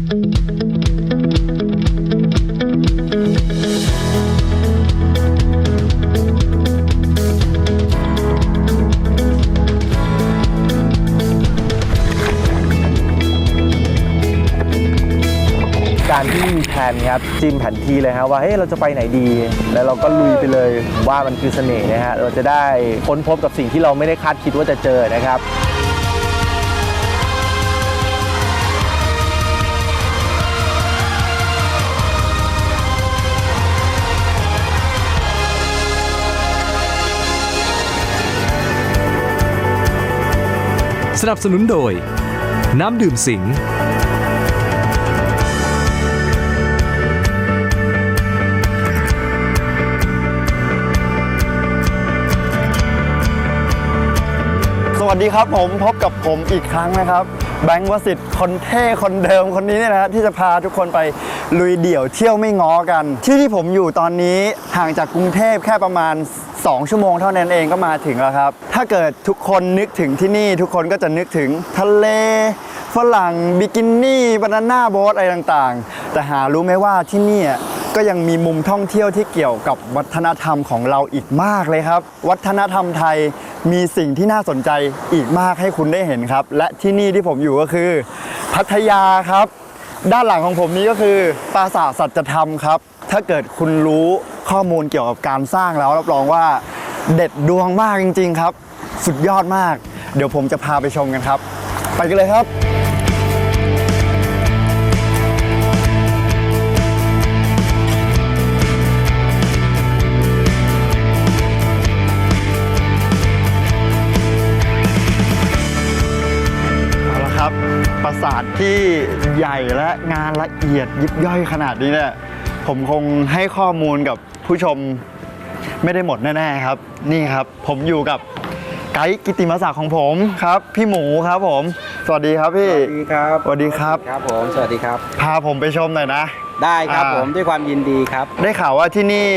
การที่มีแผนครับจิ้มแผนที่เลยฮะว่าเฮ้ยเราจะไปไหนดี แล้วเราก็ลุยไปเลยว่ามันคือเสน่ห์นะฮะเราจะได้ค้นพบกับสิ่งที่เราไม่ได้คาดคิดว่าจะเจอนะครับ สนับสนุนโดย น้ำดื่มสิงสวัสดีครับผมพบกับผมอีกครั้งนะครับ แบงค์วสิทธิ์คนเท่คนเดิมคนนี้เนี่ยนะฮะที่จะพาทุกคนไปลุยเดี่ยวเที่ยวไม่ง้อกัน ที่ที่ผมอยู่ตอนนี้ห่างจากกรุงเทพแค่ประมาณ 2 ชั่วโมงเท่านั้นเองก็มาถึงแล้วครับ ถ้าเกิดทุกคนนึกถึงที่นี่ ทุกคนก็จะนึกถึงทะเล ฝรั่งบิกินี่บานาน่าโบ๊ทอะไรต่างๆ แต่หารู้ไหมว่าที่นี่ก็ยังมีมุมท่องเที่ยวที่เกี่ยวกับวัฒนธรรมของเราอีกมากเลยครับ วัฒนธรรมไทยมีสิ่งที่น่าสนใจอีกมากให้คุณได้เห็นครับ และที่นี่ที่ผมอยู่ก็คือ พัทยาครับ ด้านหลังของผมนี้ก็คือปราสาทสัจธรรมครับ ถ้าเกิดคุณรู้ ข้อมูลเกี่ยวกับการสร้างแล้วรับรองว่าเด็ดดวงมากจริง ๆ ครับ สุดยอดมาก เดี๋ยวผมจะพาไปชมกันครับ ไปกันเลยครับ เอาละครับ ปราสาทที่ใหญ่และงานละเอียดยิบย่อยขนาดนี้เนี่ยผมคงให้ข้อมูลกับ ผู้ชมไม่ได้หมดแน่ๆครับ นี่ครับ ผมอยู่กับไกด์กิตติมศักดิ์ของผมครับ พี่หมูครับผม สวัสดีครับพี่สวัสดีครับสวัสดีครับ ครับผม สวัสดีครับ พาผมไปชมหน่อยนะ ได้ครับอ่าผมด้วยความยินดีครับ ได้ข่าวว่าที่นี่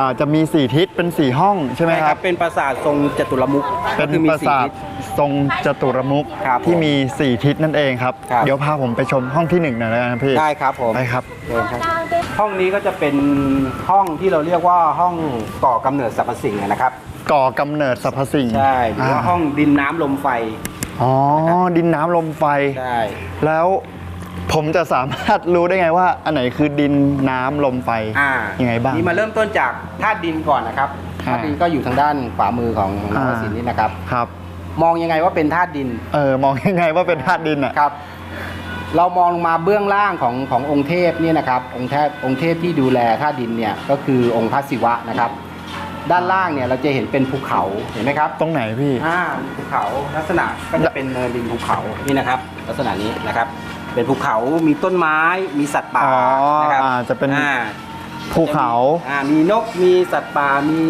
อ่าจะมี 4 ทิศเป็น 4 ห้องใช่ไหมครับ เป็นปราสาททรงจตุรมุขเป็นก็คือมีปราสี่สาททิศทรงจตุรมุขครับที่มี 4 ทิศนั่นเองครับครับ เดี๋ยวพาผมไปชมห้องที่หนึ่งหน่อยนะครับพี่ ได้ครับผม ไปครับเชิญครับ ห้องนี้ก็จะเป็นห้องที่เราเรียกว่าห้องก่อกำเนิดสรรพสิ่งนะครับ ก่อกำเนิดสรรพสิ่งใช่หรือว่าห้องดินน้ำลมไฟ อ๋อ ดินน้ำลมไฟ ใช่ แล้วผมจะสามารถรู้ได้ไงว่า อันไหนคือดินน้ำลมไฟ อ่ายังไงบ้าง นี่มาเริ่มต้นจากธาตุดินก่อนนะครับอ่าธาตุดินก็อยู่ทางด้านขวามือของน้องวสินทร์นี่นะครับ ครับ มองยังไงว่าเป็นธาตุดินเออมองยังไงว่าเป็นธาตุดินอะ ครับ เรามองลงมาเบื้องล่างของขององค์เทพเนี่ยนะครับองค์เทพองค์เทพที่ดูแลธาตุดินเนี่ยก็คือองค์พระศิวะนะครับ ด้านล่างเนี่ยเราจะเห็นเป็นภูเขาเห็นไหมครับตรงไหนพี่ อ่าภูเขาลักษณะก็จะเป็นเนินดินภูเขานี่นะครับ ลักษณะนี้นะครับ เป็นภูเขามีต้นไม้มีสัตว์ป่าอ๋อนะครับอ่าจะเป็น อ่า ภูเขา อ่ามีนกมีสัตว์ป่ามี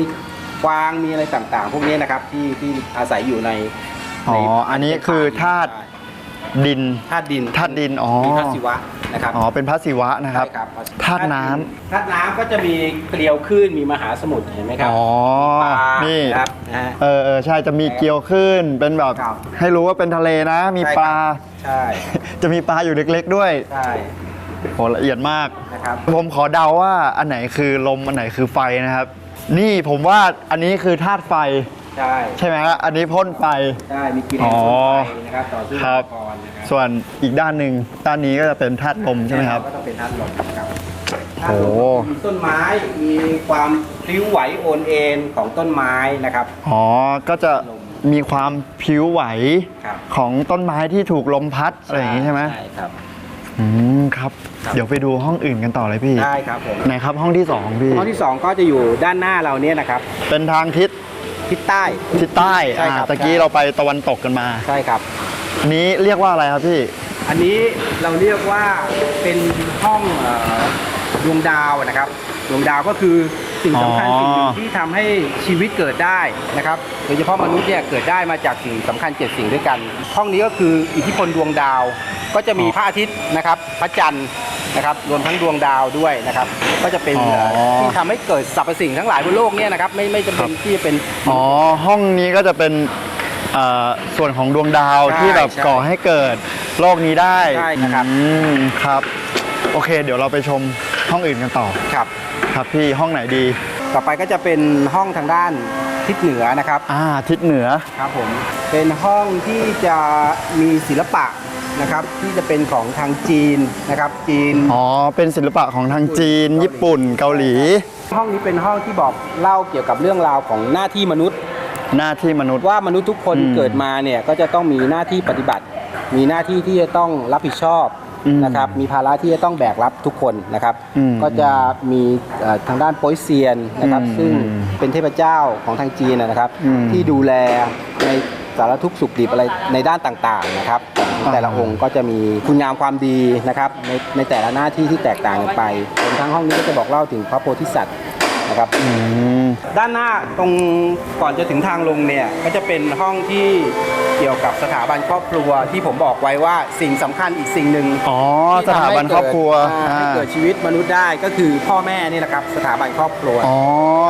กวางมีอะไรต่างๆ พวกนี้นะครับที่ที่อาศัยอยู่ในอ๋อ ในอันนี้คือธาตุ ดินธาตุดินธาตุดินอ๋อมีพระศิวะนะครับอ๋อเป็นพระศิวะนะครับใช่ครับธาตุน้ำธาตุน้ำก็จะมีเกลียวคลื่นมีมหาสมุทรเห็นไหมครับอ๋อปลานี่ครับนะฮะเออเออใช่จะมีเกลียวขึ้นเป็นแบบครับให้รู้ว่าเป็นทะเลนะ มีใช่ปลาครับใช่จะมีปลาอยู่เล็ก ๆ ด้วยใช่โหละเอียดมากนะครับผมขอเดาว่าอันไหนคือลมอันไหนคือไฟนะครับ นี่ผมว่าอันนี้คือธาตุไฟ ใช่ใช่ไหมครับอันนี้พ่นไฟใช่มีกลิ่นอ๋อไฟนะครับต่อสู้ครับกับมังกรนะครับส่วนอีกด้านหนึ่งด้านนี้ก็จะเป็นธาตุลมใช่ไหมครับ ก็ต้องเป็นธาตุลมครับโอ้ธาตุลมมีต้นไม้มีความพลิ้วไหวโอนเอ็นของต้นไม้นะครับ อ๋อก็จะมีความผิวไหวครับ ของต้นไม้ที่ถูกลมพัดอะไรอย่างนี้ใช่ไหมใช่ครับ อืมครับเดี๋ยวไปดูห้องอื่นกันต่อเลยพี่ได้ครับผมไหนครับห้องที่สองพี่ ห้องที่สองก็จะอยู่ด้านหน้าเราเนี่ยนะครับ เป็นทางทิศ ทิศใต้ ทิศใต้ใช่อ่าครับตะกี้ใช่เราไปตะวันตกกันมา ใช่ครับ อันนี้เรียกว่าอะไรครับพี่ อันนี้เราเรียกว่าเป็นห้องเอ่อดวงดาวนะครับ ดวงดาวก็คือสิ่งสำคัญอ๋อ สิ่งหนึ่งที่ทำให้ชีวิตเกิดได้นะครับโดยเฉพาะมนุษย์เนี่ยเกิดได้มาจากสิ่งสำคัญเจ็ดสิ่งด้วยกัน ห้องนี้ก็คืออิทธิพลดวงดาว ก็จะมีพระอาทิตย์นะครับ พระจันทร์ นะครับรวมทั้งดวงดาวด้วยนะครับ ก็จะเป็นอ๋อ เอ่อที่ทำให้เกิดสรรพสิ่งทั้งหลายบนโลกเนี่ยนะครับไม่ไม่จำเป็นที่จะเป็น อ๋อ ห้องนี้ก็จะเป็นเอ่อส่วนของดวงดาวใช่ที่แบบใช่ก่อให้เกิดโลกนี้ได้ได้นะครับ อืมครับ โอเค เดี๋ยวเราไปชมห้องอื่นกันต่อครับ ครับพี่ห้องไหนดี ต่อไปก็จะเป็นห้องทางด้านทิศเหนือนะครับอ่าทิศเหนือครับผมเป็นห้องที่จะมีศิลปะนะครับที่จะเป็นของทางจีนนะครับจีน อ๋อ เป็นศิลปะของทางจีน ญี่ปุ่นเกาหลี ห้องนี้เป็นห้องที่บอกเล่าเกี่ยวกับเรื่องราวของหน้าที่มนุษย์ หน้าที่มนุษย์ว่ามนุษย์ทุกคนอืมเกิดมาเนี่ยก็จะต้องมีหน้าที่ปฏิบัติ มีหน้าที่ที่จะต้องรับผิดชอบอืม นะครับมีภาระที่จะต้องแบกรับทุกคนนะครับอืมก็จะมีเอ่อทางด้านโปยเซียนนะครับอืมซึ่งเป็นเทพเจ้าของทางจีนนะครับอืมที่ดูแลในสารทุกข์สุขดิบอะไรในด้านต่างๆนะครับของแต่ละอ่าองค์ก็จะมีคุณงามความดีนะครับ ในในแต่ละหน้าที่ที่แตกต่างกันไปรวมทั้งห้องนี้ก็จะบอกเล่าถึงพระโพธิสัตว์นะครับอืมด้านหน้าตรงก่อนจะถึงทางลงเนี่ยก็จะเป็นห้องที่ เกี่ยวกับสถาบันครอบครัวที่ผมบอกไว้ว่าสิ่งสำคัญอีกสิ่งหนึ่งอ๋อที่สถาบันครอบครัวทำให้เกิดอ่าให้อ่าเกิดชีวิตมนุษย์ได้ก็คือพ่อแม่นี่แหละครับสถาบันครอบครัว อ๋อ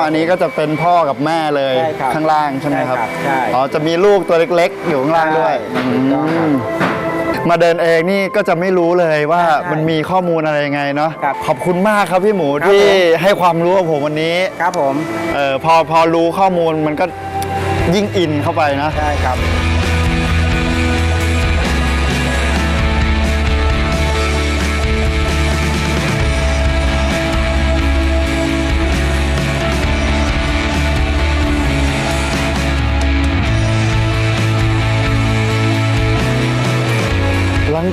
อันนี้ก็จะเป็นพ่อกับแม่เลยใช่ครับข้างล่างใช่ไหมครับใช่ครับใช่ อ๋อจะมีลูกตัวเล็กๆ อยู่ข้างล่างด้วยใช่ถูกต้องครับ อืมมาเดินเองนี่ก็จะไม่รู้เลยว่าใช่ใช่มันมีข้อมูลอะไรยังไงเนาะครับขอบคุณมากครับพี่หมูครับ ที่ผมให้ความรู้กับผมวันนี้ ครับผมเออพอพอรู้ข้อมูลมันก็ยิ่งอินเข้าไปนะใช่ครับ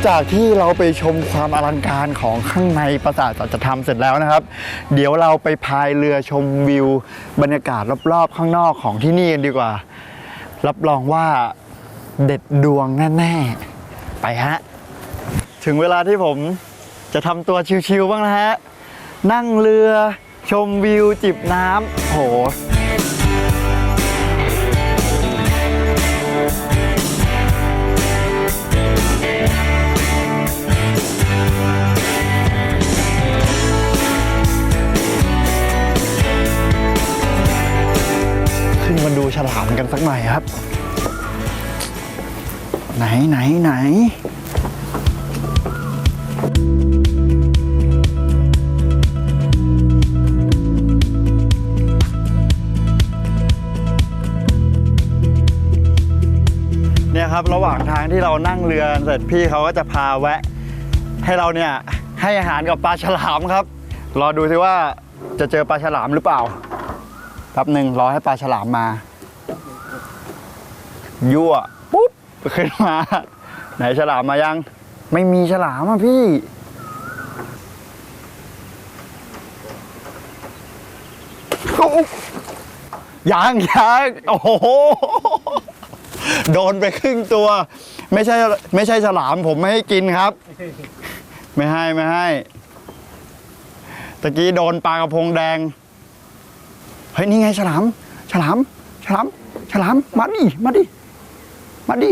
จากที่เราไปชมความอลังการของข้างในปราสาทสัจธรรมเสร็จแล้วนะครับ เดี๋ยวเราไปพายเรือชมวิว บรรยากาศรอบๆ ข้างนอกของที่นี่กันดีกว่า รับรองว่าเด็ดดวงแน่ๆ ไปฮะ ถึงเวลาที่ผมจะทำตัวชิวๆบ้างนะฮะ นั่งเรือชมวิวจิบน้ำโหามกันสักหน่อยครับ ไหนไหนไหนเนี่ยครับระหว่างทางที่เรานั่งเรือเสร็จพี่เขาก็จะพาแวะ ให้เราเนี่ยให้อาหารกับปลาฉลามครับ รอดูสิว่าจะเจอปลาฉลามหรือเปล่าแป๊บหนึ่งรอให้ปลาฉลามมา ยั่วปุ๊บขึ้นมา ไหนฉลามมายัง ไม่มีฉลามอะพี่ ยังยังโอ้โห โดนไปครึ่งตัว ไม่ใช่ไม่ใช่ฉลามผมไม่ให้กินครับ ไม่ให้ไม่ให้ตะกี้โดนปลากระพงแดง เฮ้ย นี่ไงฉลาม ฉลาม ฉลาม ฉลาม มาดิ มาดิ มาดิ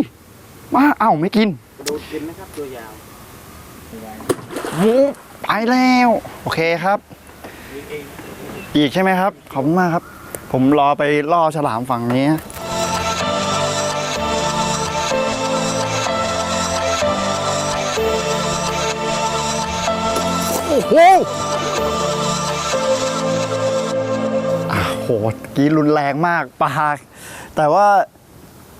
มาเอ้าไม่กินดูกินนะครับตัวยาวโอ้ไปแล้ว โอเคครับ อีกใช่ไหมครับ ขอบคุณมากครับ ผมรอไปล่อฉลามฝั่งนี้โอ้โหอะโหตะกี้รุนแรงมากปลาแต่ว่า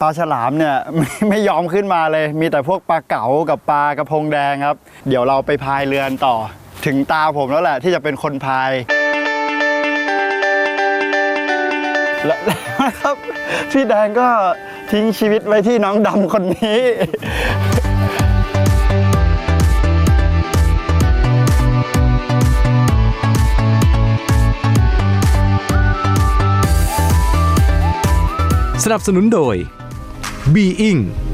ปลาฉลามเนี่ยไม่ไม่ยอมขึ้นมาเลย มีแต่พวกปลาเก๋ากับปลากระพงแดงครับ เดี๋ยวเราไปพายเรือนต่อ ถึงตาผมแล้วแหละที่จะเป็นคนพายและแล้วนะครับพี่แดงก็ทิ้งชีวิตไว้ที่น้องดำคนนี้สนับสนุนโดย Being